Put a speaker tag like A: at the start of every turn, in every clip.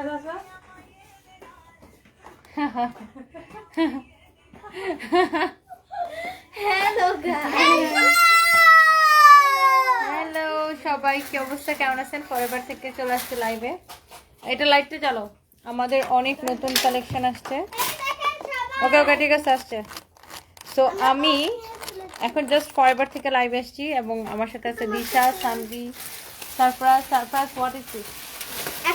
A: Hello
B: hello সবাই, কি অবস্থা? কেমন আছেন? পরেরবার থেকে চলে আসছে লাইভে এটা লাইটটা চালো। আমাদের অনেক নতুন কালেকশন আসছে। ওকে ওকে ঠিক আছে, আসছে। সো আমি এখন জাস্ট ফরএভার থেকে লাইভ আসছি এবং আমার সাথে আছে Disha, Sanvi, surprise surprise what is this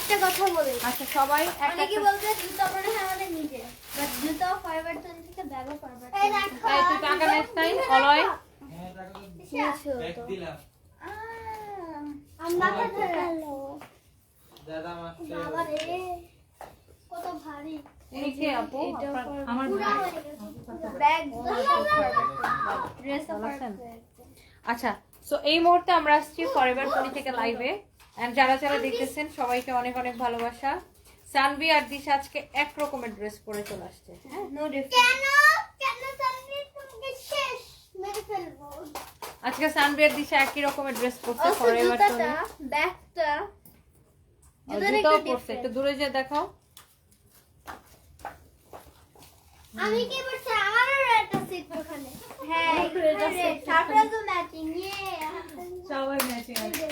A: একটা কথা বলি।
B: আচ্ছা সবাই একটা
A: অনেকে বলবে জুতো মনে হয় আমাদের নিজে। বাট জুতো ফাইবার তৈরি থেকে ব্যাগও ফাইবার এই দেখো
B: এই তুই টাকা নেস নাই অলয়?
A: নিয়েছো তো আমরা হ্যালো বাবা রে কত ভারী।
B: এই কে আপু আমার
A: পুরো হয়ে গেছে ব্যাগ ড্রেস
B: আচ্ছা সো এই মুহূর্তে আমরা আসছি ফরএভার পলি থেকে লাইভে এন্ড যারা যারা দেখতেছেন সবাইকে অনেক অনেক ভালোবাসা। সানভি আর দিশা আজকে এক রকমের ড্রেস পরে চলে আসছে। হ্যাঁ
A: নো ডিফারেন্স কেন? কেন সামনে তুমি শেষ মেরে ফেলব?
B: আজকে সানভি আর দিশা একই রকমের ড্রেস পরছে ফরএভার
A: ব্যাগটা
B: জুতাও
A: একটু
B: পরছে একটু দূরে যে দেখাও।
A: আমি কি বলছি আমারও একটা সিট ওখানে হ্যাঁ তো ম্যাচিং ইয়ে
C: সবাই ম্যাচিং
B: তো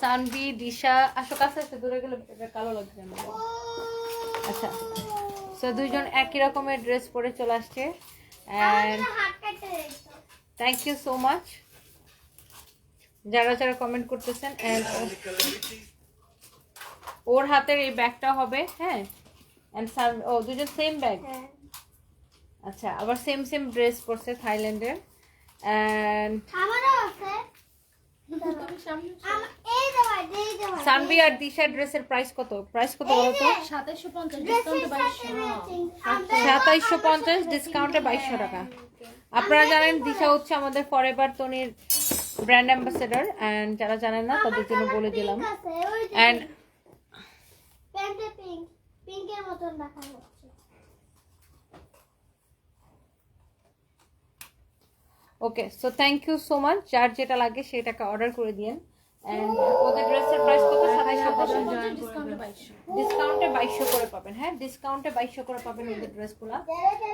B: সানভি দিশা আসো কাছে আছে দূরে গেলে এটা কালো লাগছে আচ্ছা সো দুইজন একই রকমের ড্রেস পরে চলে আসছে।
A: দিয়েছ
B: থ্যাংক ইউ সো মাচ যারা যারা কমেন্ট করতেছেন and ওর হাতের এই ব্যাগটা হবে হ্যাঁ? এন্ড ও দুজন সেম ব্যাগ আচ্ছা আবার সেম সেম ড্রেস পরছে থাইল্যান্ডের। এন্ড
A: আমারও আছে আম- এই দেওয়া এই দেওয়া
B: সানভি আর দিশা ড্রেসের প্রাইস কত? প্রাইস কত বলো তো
C: সাতাইশশো পঞ্চাশ ডিসকাউন্টে বাইশশো।
B: সাতাইশশো পঞ্চাশ ডিসকাউন্টে বাইশশো টাকা। আপনারা জানেন দিশা হচ্ছে আমাদের ফরএভার তনির ব্র্যান্ড অ্যাম্বাসেডর অ্যান্ড যারা জানেন না তাদের জন্য বলে দিলাম। অ্যান্ড
A: প্যান্টে পিঙ্ক পিঙ্কের মতন দেখা হচ্ছে।
B: Okay so thank you so much যার যেটা লাগে সেটাকে অর্ডার করে দিন অ্যান্ড ওদের ড্রেসের প্রাইস কত? সাতাইশশো
C: ডিসকাউন্টে বাইশশো
B: করে পাবেন। হ্যাঁ ডিসকাউন্টে বাইশশো করে পাবেন ওদের ড্রেসগুলো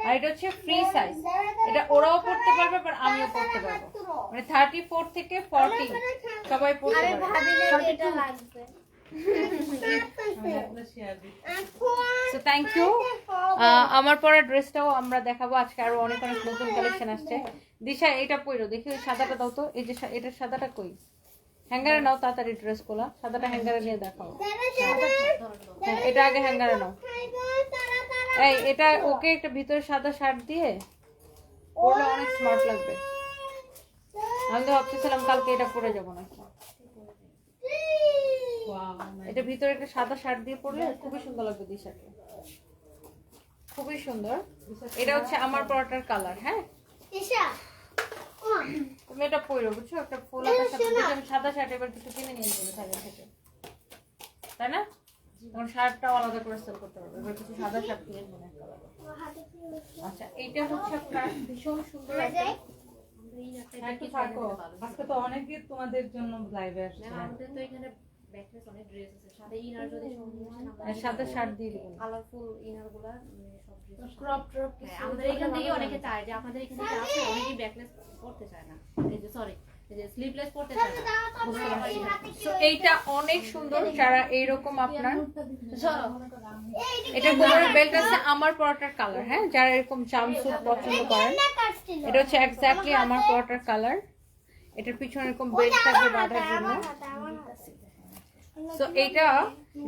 B: আর এটা হচ্ছে ফ্রি সাইজ এটা ওরাও পড়তে পারবে আবার আমিও পড়তে পারব। মানে থার্টি ফোর থেকে ফর্টি সবাই পড়তে পারবে। সো থ্যাংক ইউ আমার পরা ড্রেসটাও আমরা দেখাবো। আজকে আরও অনেক অনেক নতুন কালেকশন আসছে। দিশা এটা পইরো দেখি ওই সাদাটা দাও তো। এই যে এটা সাদাটা কই? হ্যাঙ্গারে নাও তাড়াতাড়ি ড্রেসগুলা সাদাটা হ্যাঙ্গারে নিয়ে দেখাও। হ্যাঁ, এটা আগে হ্যাঙ্গারে নাও। এই এটা ওকে একটা ভিতরে সাদা শার্ট দিয়ে পরলে অনেক স্মার্ট লাগবে। আমি তো ভাবতেছিলাম কালকে এটা পরে যাব নাকি। এটা ভিতরে একটা সাদা শার্ট দিয়ে পরলে খুবই সুন্দর লাগবে দিশাকে। খুবই সুন্দর। এটা হচ্ছে আমার পরোটার কালার হ্যাঁ? তুমি এটা পরো বুঝছ? একটা ফুল আমি সাদা শার্ট এবার কিছু কিনে নিয়ে যাবে থাইল্যান্ড থেকে তাই না? তখন শার্টটাও আলাদা করে সেল করতে পারবে এবার কিছু সাদা শার্ট কিনে নিয়ে? আচ্ছা এইটা হচ্ছে আপনার ভীষণ সুন্দর একটা
C: আজকে তো অনেকে তোমাদের জন্য লাইভে আসছে।
D: আমাদের তো এখানে ব্যাকলেস অনেক ড্রেস আছে। সাথে ইনার যদি সঙ্গে আসে না
B: আর সাদা শার্ট দিয়ে দিবেন
D: কালারফুল ইনারগুলা মানে সব ড্রেস
C: ক্রপ ট্রপ
D: আমাদের এখান থেকে অনেকে চায় যে আপনাদের এখানে যে আছে অনেকেই ব্যাকলেস পড়তে চায় না। এই যে সরি এই যে চায় না।
A: তো
D: বুঝতে পারছি না।
A: হাতে কি
B: তো
A: হচ্ছে?
B: এইটা অনেক সুন্দর যারা এইরকম আপনার এটা কোমরের বেল্ট আছে আমার পরোটার কালার হ্যাঁ? যারা এরকম জামস্যুট পছন্দ করেন
A: এটা
B: এটা হচ্ছে এক্স্যাক্টলি আমার পরোটার কালার এটার পিছনে এরকম বেল্ট থাকবে বাঁধার জন্য
A: আমার হাতে, আমার হাতে।
B: তো এটা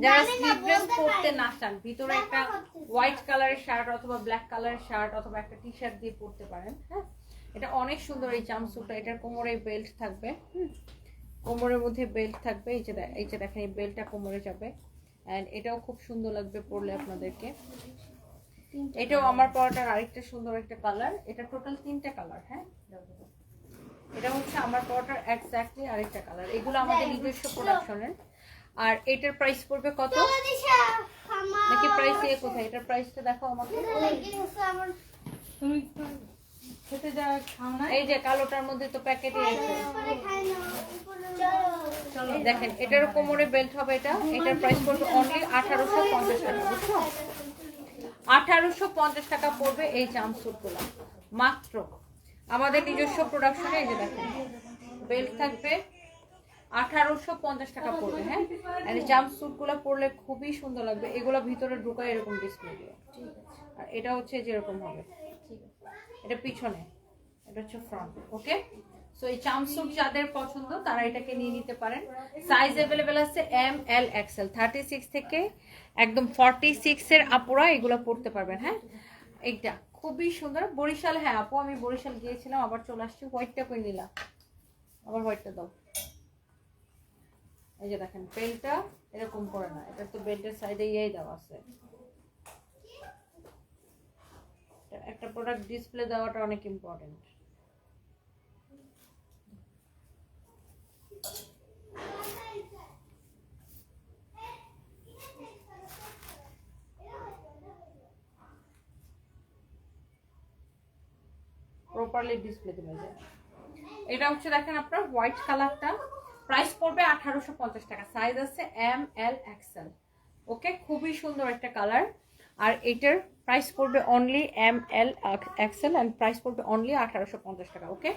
B: যারা স্লিভলেস পরতে না চান ভিতরে একটা হোয়াইট কালারের শার্ট অথবা ব্ল্যাক কালারের শার্ট অথবা একটা টি শার্ট দিয়ে পরতে পারেন হ্যাঁ? এটা অনেক সুন্দর এই জামস্যুটটা এটার কোমরে বেল্ট থাকবে কোমরের মধ্যে বেল্ট থাকবে। এই যে এই যে দেখেন এই বেল্টটা কোমরে যাবে। এন্ড এটাও খুব সুন্দর লাগবে পরলে আপনাদেরকে। এটাও আমার পরাটার আরেকটা সুন্দর একটা কালার এটা টোটাল তিনটা কালার হ্যাঁ? এটা হচ্ছে আমার পরাটার এক্স্যাক্টলি আরেকটা কালার এগুলো আমাদের নিজস্ব প্রোডাকশনের আর এটার প্রাইস পড়বে কত? নাকি প্রাইস এ কোথায়? এটার প্রাইসটা দেখো আমাকে।
A: লেগে গেছে আমার।
C: তুমি খেতে যা খাও না।
B: এই যে কালোটার মধ্যে তো প্যাকেটে আছে।
A: উপরে খাই না, উপরে চলো।
B: দেখেন এটার কোমরে বেল্ট হবে এটা। এটার প্রাইস পড়বে অনলি আঠারোশো পঞ্চাশ টাকা বুঝছ? আঠারোশো পঞ্চাশ টাকা পড়বে এই জাম্পস্যুটগুলো মাত্র। আমাদের নিজস্ব প্রোডাকশনে এই যে দেখেন বেল্ট থাকবে। আঠারোশো পঞ্চাশ টাকা পড়বে হ্যাঁ? আর এই জাম্পস্যুটগুলো পরলে খুবই সুন্দর লাগবে। এগুলো ভিতরে ঢুকায় এরকম ডিসপ্লে দিয়ে আর এটা হচ্ছে যেরকম হবে। এটা পিছনে। এটা হচ্ছে ফ্রন্ট ওকে সো এই জাম্পস্যুট যাদের পছন্দ তারা এটাকে নিয়ে নিতে পারেন। সাইজ অ্যাভেলেবেল আছে M L XL thirty six থেকে একদম ফর্টি সিক্স এর আপুরা এগুলো পড়তে পারবেন হ্যাঁ? এইটা খুবই সুন্দর। বরিশাল হ্যাঁ আপু আমি বরিশাল গিয়েছিলাম আবার চলে আসছি। হোয়াইটটা করে নিলাম আবার হোয়াইটটা দাও। এই যে দেখেন বেলটা এরকম করে না, এটা তো বেল্টের সাইডে ইয়েই দেওয়া আছে। একটা প্রোডাক্ট ডিসপ্লে দেওয়াটা অনেক ইম্পর্টেন্ট প্রপারলি ডিসপ্লে যায় এটা হচ্ছে দেখেন আপনার হোয়াইট কালারটা প্রাইস পড়বে আঠারোশো পঞ্চাশ টাকা। সাইজ আছে এম এল এক্সেল ওকে খুবই সুন্দর একটা কালার আর এটার প্রাইস পড়বে only M L XL and price পড়বে অনলি আঠারোশো পঞ্চাশ টাকা ওকে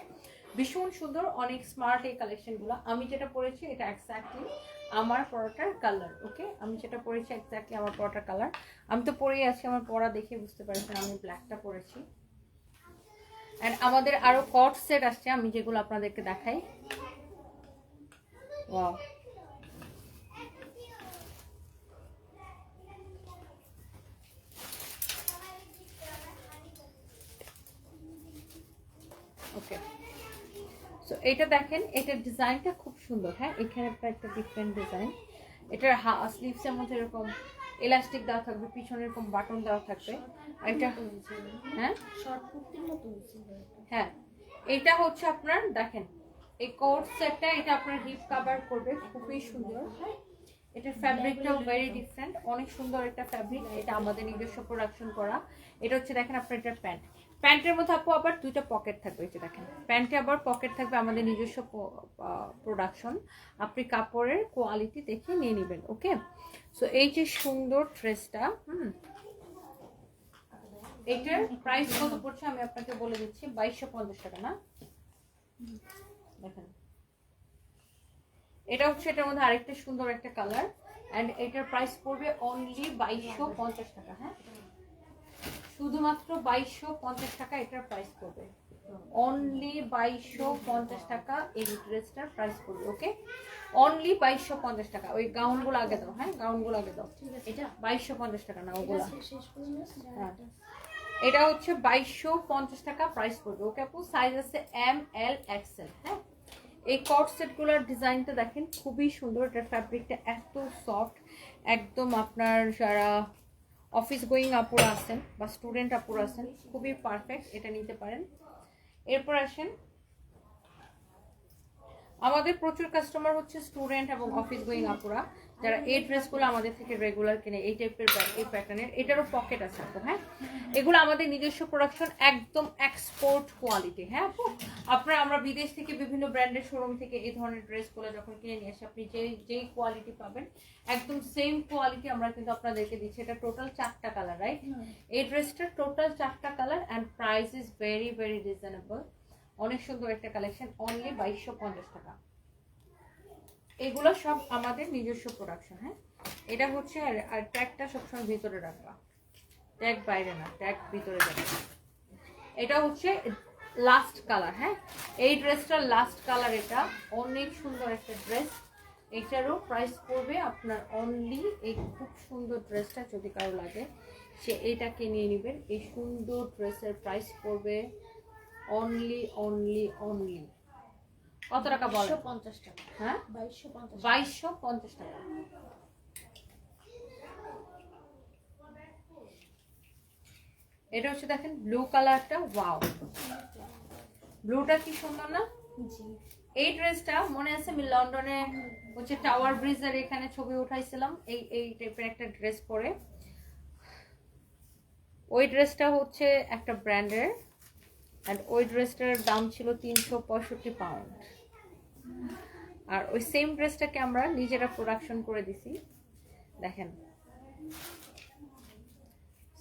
B: ভীষণ সুন্দর, অনেক স্মার্ট এই কালেকশনগুলো আমি যেটা পরেছি, এটা এক্স্যাক্টলি আমার পরোটার কালার ওকে আমি যেটা পরেছি এক্স্যাক্টলি আমার পরোটার কালার আমি তো পরেই আছি, আমার পরা দেখে বুঝতে পারছেন, আমি ব্ল্যাকটা পরেছি। অ্যান্ড আমাদের আরও কট সেট আসছে, আমি যেগুলো আপনাদেরকে দেখাই। ওয়াও ওকে সো এটা দেখেন এটার ডিজাইনটা খুব সুন্দর হ্যাঁ? এখানে একটা ডিফারেন্ট ডিজাইন এটার স্লিভসের মধ্যে এরকম এলাস্টিক দেওয়া থাকবে পিছনে এরকম বাটন দেওয়া থাকবে। আর এটা হ্যাঁ
D: শর্ট কুর্তির মতো
B: হ্যাঁ? এটা হচ্ছে আপনার দেখেন এই কোট সেটটা, এটা আপনার হিপ কভার করবে, খুবই সুন্দর। এটার ফ্যাব্রিকটাও ভেরি ডিফারেন্ট অনেক সুন্দর একটা ফ্যাব্রিক এটা আমাদের নিজস্ব প্রোডাকশন করা। এটা হচ্ছে দেখেন আপনার এটার প্যান্ট প্যান্টের মধ্যে আপু আবার দুইটা পকেট থাকবে, এই যে দেখেন। প্যান্টে আবার পকেট থাকবে আমাদের নিজস্ব প্রোডাকশন আপনি কাপড়ের কোয়ালিটি দেখে নিয়ে নেবেন ওকে সো এই যে সুন্দর ড্রেসটা হুম। এটার প্রাইস কত পড়ছে আমি আপনাকে বলে দিচ্ছি, বাইশশো পঞ্চাশ টাকা, না? দেখেন। এটা হচ্ছে এটার মধ্যে আরেকটা সুন্দর একটা কালার এন্ড এটার প্রাইস পড়বে অনলি বাইশশো পঞ্চাশ টাকা হ্যাঁ? শুধুমাত্র বাইশশো পঞ্চাশ টাকা এটার প্রাইস পড়বে। অনলি বাইশশো পঞ্চাশ টাকা এই ড্রেসটার প্রাইস পড়বে ওকে অনলি বাইশশো পঞ্চাশ টাকা। ওই গাউনগুলো আগে দাও হ্যাঁ? গাউনগুলো আগে দাও।
D: এটা
B: বাইশশো পঞ্চাশ টাকা না ওগুলা। হ্যাঁ। এটা হচ্ছে বাইশশো পঞ্চাশ টাকা প্রাইস পড়বে ওকে আপু? সাইজ আছে এম এল এক্সেল হ্যাঁ? এই কট সেটগুলোর ডিজাইনটা দেখেন, খুবই সুন্দর। এটার ফ্যাব্রিকটা এত সফট একদম আপনার যারা অফিস গোয়িং আপুরা আছেন বা স্টুডেন্ট আপুরা আছেন, খুবই পারফেক্ট এটা নিতে পারেন। এরপর আসেন আমাদের প্রচুর কাস্টমার হচ্ছে স্টুডেন্ট এবং অফিস গোয়িং আপুরা যারা এই ড্রেসগুলো আমাদের থেকে রেগুলার কিনে এই টাইপের এই প্যাটার্নের এটারও পকেট আছে আপু হ্যাঁ? এগুলো আমাদের নিজস্ব প্রোডাকশন একদম এক্সপোর্ট কোয়ালিটি হ্যাঁ আপু? আপনার আমরা বিদেশ থেকে বিভিন্ন ব্র্যান্ডের শোরুম থেকে এই ধরনের ড্রেসগুলো যখন কিনে নিয়ে আসি আপনি যেই যেই কোয়ালিটি পাবেন একদম সেম কোয়ালিটি আমরা কিন্তু আপনাদেরকে দিচ্ছি। এটা টোটাল চারটা কালার রাইট এই ড্রেসটার টোটাল চারটা colour and price is very very reasonable অনেক সুন্দর একটা কালেকশন অনলি বাইশশো পঞ্চাশ টাকা। এগুলো সব আমাদের নিজস্ব প্রোডাকশন হ্যাঁ? এটা হচ্ছে আর ট্যাগটা সবসময় ভিতরে রাখবা। ট্যাগ বাইরে না ট্যাগ ভিতরে যাবে। এটা হচ্ছে লাস্ট কালার হ্যাঁ? এই ড্রেসটার লাস্ট কালার এটা, অনেক সুন্দর একটা ড্রেস এটারও প্রাইস পড়বে আপনার অনলি এই খুব সুন্দর ড্রেসটা যদি কারও লাগে, সে এইটাকে নিয়ে নেবেন। এই সুন্দর ড্রেসের প্রাইস পড়বে অনলি অনলি অনলি কত টাকা বল?
D: পঞ্চাশ টাকা।
B: হ্যাঁ?
D: বাইশশো পঞ্চাশ
B: বাইশশো পঞ্চাশ টাকা। এটা হচ্ছে দেখেন ব্লু কালারটা ওয়াও ব্লুটা কি সুন্দর না?
D: জি।
B: এই ড্রেসটা মনে আছে আমি লন্ডনে হচ্ছে টাওয়ার ব্রিজের এখানে ছবি উঠাইছিলাম এই এই টাইপের একটা ড্রেস পরে। ওই ড্রেসটা হচ্ছে একটা ব্র্যান্ডের অ্যান্ড ওই ড্রেসটার দাম ছিল তিনশো পঁয়ষট্টি পাউন্ড আর ওই সেম ড্রেসটাকে আমরা নিজেরা প্রোডাকশন করে দিছি। দেখেন।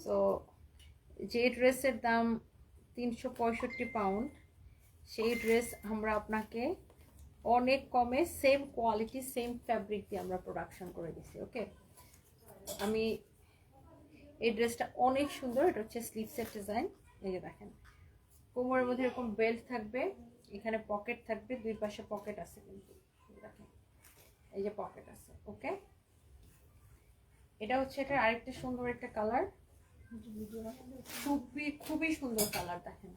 B: সো যে ড্রেসের দাম তিনশো পঁয়ষট্টি পাউন্ড সেই ড্রেস আমরা আপনাকে অনেক কমে সেম কোয়ালিটি সেম ফ্যাব্রিক দিয়ে আমরা প্রোডাকশন করে দিছি ওকে আমি এই ড্রেসটা অনেক সুন্দর, এটা হচ্ছে স্লিভসের ডিজাইন এই যে দেখেন। কোমরের মধ্যে এরকম বেল্ট থাকবে, এখানে পকেট থাকবে, দুই পাশে পকেট আছে কিন্তু। দেখেন, এই যে পকেট আছে ওকে এটা হচ্ছে এটা আরেকটা সুন্দর একটা কালার খুবই খুবই সুন্দর কালার দেখেন।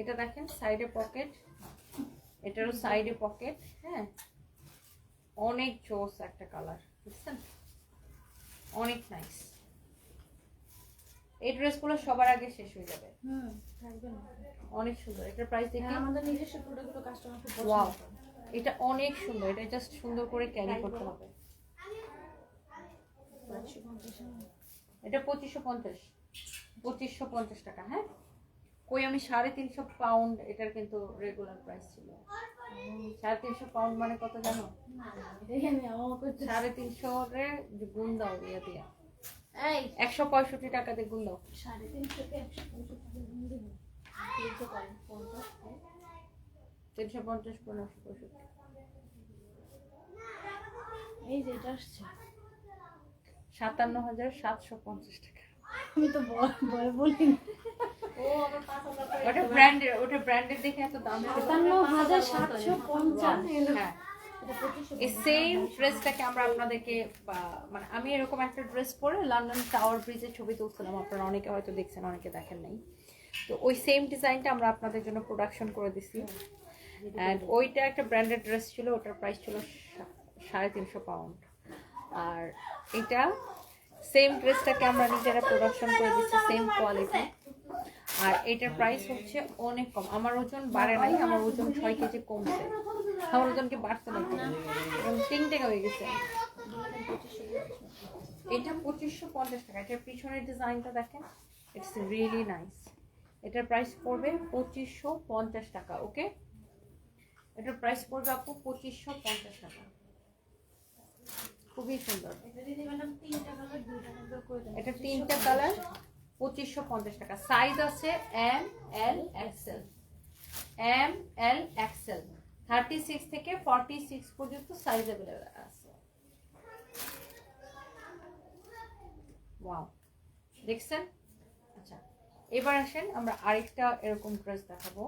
B: এটা দেখেন সাইডে পকেট এটারও সাইডে পকেট হ্যাঁ? অনেক জোস একটা কালার বুঝছেন? অনেক নাইস এই ড্রেসগুলো সবার আগে শেষ হয়ে যাবে।
D: হুম।
B: অনেক সুন্দর। এটার প্রাইস দেখি
D: হ্যাঁ, আমাদের নিজস্ব প্রোডাক্টগুলো কাস্টমার খুব
B: ওয়াও এটা অনেক সুন্দর। এটা জাস্ট সুন্দর করে ক্যারি করতে হবে। এটা পঁচিশশো পঞ্চাশ। পঁচিশশো পঞ্চাশ টাকা হ্যাঁ? কই আমি সাড়ে তিনশো পাউন্ড এটার কিন্তু রেগুলার প্রাইস ছিল। সাড়ে তিনশো পাউন্ড মানে কত জানো? সাড়ে তিনশো গুণ দাও ইয়ে দিয়ে। একশো পঁয়ষট্টি টাকাতে গুণ দাও।
D: সাড়ে তিনশো।
B: তিনশো পঞ্চাশ পনেরোশো পঁয়ষট্টি।
D: এই যে এটা আসছে।
B: সাতান্ন হাজার সাতশো পঞ্চাশ টাকা।
D: আমি তো বল বল বলিনি।
B: ওটা ব্র্যান্ডের ওটা ব্র্যান্ডের দেখে এত দাম।
D: সাতান্ন হাজার সাতশো পঞ্চাশ।
B: হ্যাঁ। এই সেম ড্রেসটাকে আমরা আপনাদেরকে মানে আমি এরকম একটা ড্রেস পরে লন্ডন টাওয়ার ব্রিজের ছবি তুলছিলাম। আপনারা অনেকে হয়তো দেখছেন, অনেকে দেখেন নাই। তো ওই সেম ডিজাইনটা আমরা আপনাদের জন্য প্রোডাকশন করে দিছি। অ্যান্ড ওইটা একটা ব্র্যান্ডেড ড্রেস ছিল, ওটার প্রাইস ছিল সাড়ে তিনশো পাউন্ড আর এটা সেম ড্রেসটাকে আমরা নিজেরা প্রোডাকশন করে দিচ্ছি সেম কোয়ালিটি আর এটার প্রাইস হচ্ছে অনেক কম। আমার ওজন বাড়ে নাই, আমার ওজন ছয় কেজি কমছে। আমার ওজন কি বাড়ছে নাকি এবং তিন টাকা হয়ে গেছে। এটা পঁচিশশো পঞ্চাশ টাকা। এটার পিছনের ডিজাইনটা দেখেন ইটস রিয়েলি নাইস এটার প্রাইস পড়বে পঁচিশশো পঞ্চাশ টাকা ওকে এটার প্রাইস পড়বে আপু পঁচিশশো পঞ্চাশ টাকা। খুবই সুন্দর। এটা তিনটা কালার পঁচিশশো পঞ্চাশ টাকা। সাইজ আছে M L XL M L XL thirty six থেকে ফর্টি সিক্স পর্যন্ত সাইজ অ্যাভেলেবেল আছে। ওয়াও দেখছেন? আচ্ছা এবার আসেন আমরা আরেকটা এরকম ড্রেস দেখাবো।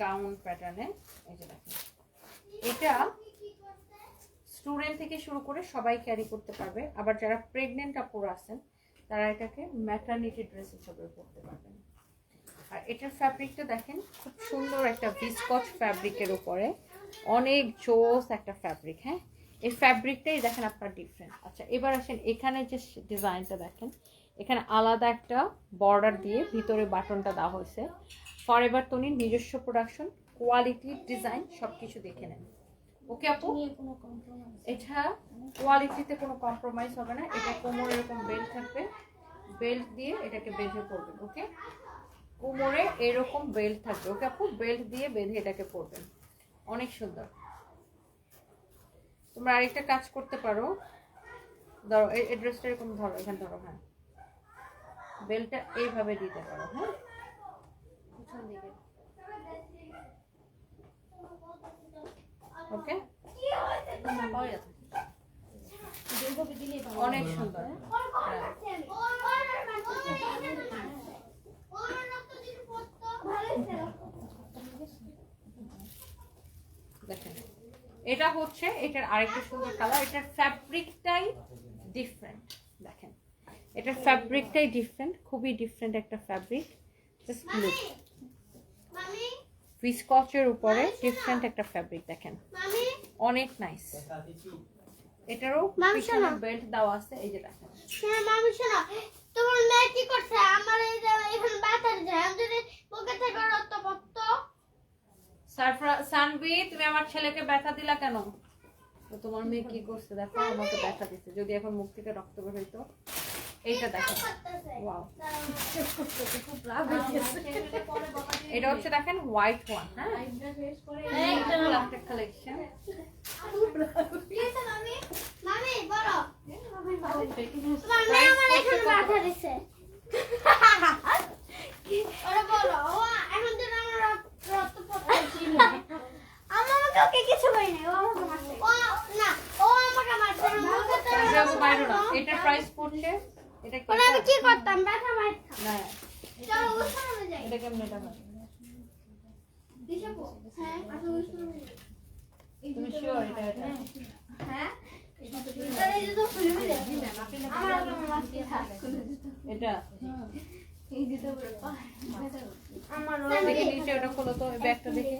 B: গাউন প্যাটার্নে এই যে দেখেন। এটা স্টুডেন্ট থেকে শুরু করে সবাই ক্যারি করতে পারবে। আবার যারা প্রেগনেন্ট আপুরা আছেন, তারা এটাকে ম্যাটারনিটি ড্রেস হিসেবে পরতে পারবেন। আর এটার ফ্যাব্রিকটা দেখেন, খুব সুন্দর একটা ভিসকচ ফ্যাব্রিকের উপরে অনেক জোস একটা ফ্যাব্রিক হ্যাঁ? এই ফ্যাব্রিকটাই দেখেন আপনার ডিফারেন্ট আচ্ছা এবার আসেন, এখানে যে ডিজাইনটা দেখেন, এখানে আলাদা একটা বর্ডার দিয়ে ভিতরে বাটনটা দেওয়া হয়েছে। ফর এভার তনির নিজস্ব প্রোডাকশন কোয়ালিটি ডিজাইন সব কিছু দেখে নেন। ওকে আপু? এটা কোয়ালিটিতে কোনো কম্প্রোমাইজ হবে না। এটা কোমরে এরকম বেল্ট থাকবে। বেল্ট দিয়ে এটাকে বেঁধে পড়বেন ওকে? কোমরে এরকম বেল্ট থাকবে ওকে আপু? বেল্ট দিয়ে বেঁধে এটাকে পরবেন। অনেক সুন্দর। তোমরা আরেকটা কাজ করতে পারো। ধরো এই এই ড্রেসটা এরকম ধরো এখানে ধরো হ্যাঁ। বেল্টটা এইভাবে দিতে পারো হ্যাঁ?
D: পিছন দিকে।
B: ওকে? অনেক সুন্দর। দেখেন, এটা হচ্ছে, এটার আরেকটা সুন্দর কালার এটার ফ্যাব্রিকটাই ডিফারেন্ট দেখেন, এটার ফ্যাব্রিকটাই ডিফারেন্ট খুবই ডিফারেন্ট একটা ফ্যাব্রিক জাস্ট ভিসকচের উপরে ডিফারেন্ট একটা ফ্যাব্রিক দেখেন। অনেক নাইস এটারও পিছনে বেল্ট দেওয়া আছে এই যে দেখেন।
A: হ্যাঁ মামি শোনো। তোমার মেয়ে কি করছে? আমার এই যে এখানে ব্যথা দিচ্ছে আমি যদি পকেট থেকে রক্ত পড়তো
B: সারফরা সানভি তুমি আমার ছেলেকে ব্যথা দিলা কেন? তো তোমার মেয়ে কি করছে? দেখো আমাকে ব্যথা দিচ্ছে যদি এখন মুখ থেকে রক্ত বের হইতো। এইটা দেখেন এটা হচ্ছে দেখেন হোয়াইট ওয়ান হ্যাঁ? কালেকশন
A: আমাকে কিছু করি না ও আমাকে মারছে। ও না ও আমাকে মারছে। আমাকে
B: না। এটার প্রাইস পড়ছে এটা
A: আমি কি করতাম? ব্যথা মারতাম।
B: না
A: চলো উঠে যাই
B: এটা কেমন এটা হয়?
A: দিশাপু হ্যাঁ? আসো উঠে
B: তুমি শিওর এটা এটা?
A: হ্যাঁ তাহলে এই যে তো আমার আমার মাছকে থাক
B: এটা?
A: আমার
B: দেখি নিচে ওটা খোলো তো ব্যাগটা দেখি।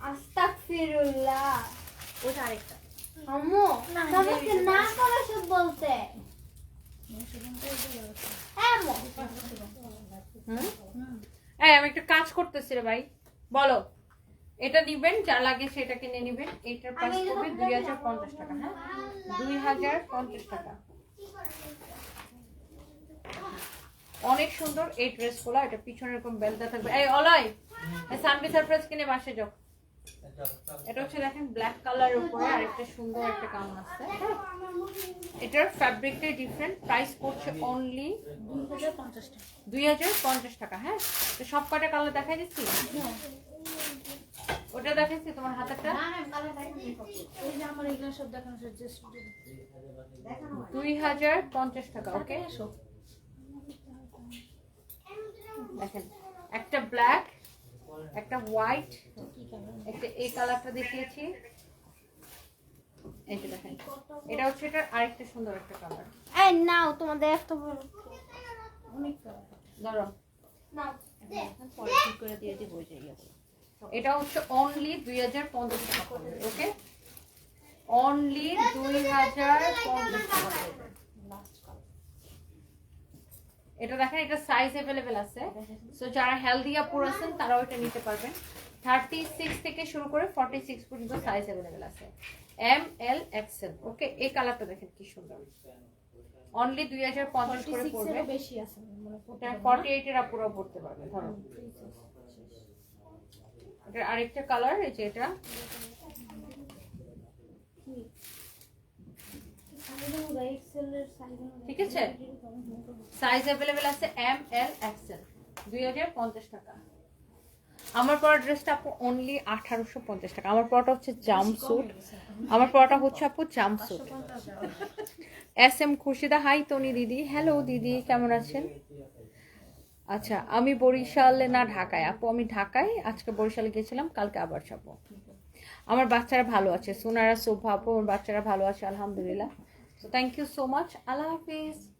A: আস্তাগফিরুল্লাহ।
D: ওটা আরেকটা।
A: আম্মু তোমাকে না করো সব বলতে। হ্যাঁ
B: আমি একটা কাজ করতেছি রে ভাই। বলো এটা নিবেন যা লাগে সেটা কিনে নিবেন। এটার প্রাইস পড়বে দুই হাজার পঞ্চাশ টাকা হ্যাঁ? দুই হাজার পঞ্চাশ টাকা। অনেক সুন্দর এই ড্রেসগুলো এটা পিছনে এরকম বেলটা থাকবে। এই অলয় সানবি সারপ্রাইজ কিনে বাসে যাও। এটা হচ্ছে দেখেন ব্ল্যাক কালার উপরে আরেকটা সুন্দর একটা কাম আছে? এটার ফ্যাব্রিকটাই ডিফারেন্ট প্রাইস পড়ছে অনলি দুই হাজার পঞ্চাশ টাকা হ্যাঁ? তো সব কটা কালার দেখাই দিচ্ছি? ওটা দেখাচ্ছি তোমার হাতেরটা? দুই হাজার পঞ্চাশ টাকা ওকে দেখেন একটা ব্ল্যাক একটা হোয়াইট একটা এই কালারটা দেখিয়েছি। এই দেখেন এটা হচ্ছে এটার আরেকটা সুন্দর একটা কালার
A: এই নাও তোমাদের এত বড়।
B: ধরো।
A: নাও।
D: পরে ঠিক করে দিয়ে দিব।
B: এটা হচ্ছে অনলি দুই হাজার পঞ্চাশ টাকা ওকে অনলি দুই হাজার পঞ্চাশ টাকা এটা দেখেন এটা সাইজ অ্যাভেলেবেল আছে। সো যারা হেলদি আপুর আছেন তারাও এটা নিতে পারবেন। থার্টি সিক্স থেকে শুরু করে ফর্টি সিক্স পর্যন্ত সাইজ অ্যাভেলেবেল আছে। এম এল এক্সেল ওকে এই কালারটা দেখেন কি সুন্দর। অনলি দুই হাজার পঞ্চাশ করে পড়বে।
D: বেশি আছে মানে
B: ফর্টি এইটের আপুরাও পড়তে পারবে ধরো। এটার আরেকটা কালার এই যে এটা। সাইজ অ্যাভেলেবেল আছে এম এল দুই হাজার পঞ্চাশ টাকা। আমার ড্রেসটা আপু অনলি আঠারোশো পঞ্চাশ টাকা। আমার হচ্ছে আমার পরাটা হচ্ছে আপু এস এম হাই তনি দিদি। হ্যালো দিদি, কেমন আছেন? আচ্ছা আমি বরিশালে না ঢাকায়। আপু, আমি ঢাকায়। আজকে বরিশালে গেছিলাম কালকে আবার যাব। আমার বাচ্চারা ভালো আছে। সোনারা সোভা আপু, আমার বাচ্চারা ভালো আছে, আলহামদুলিল্লাহ। So thank you so much. Allah Hafiz.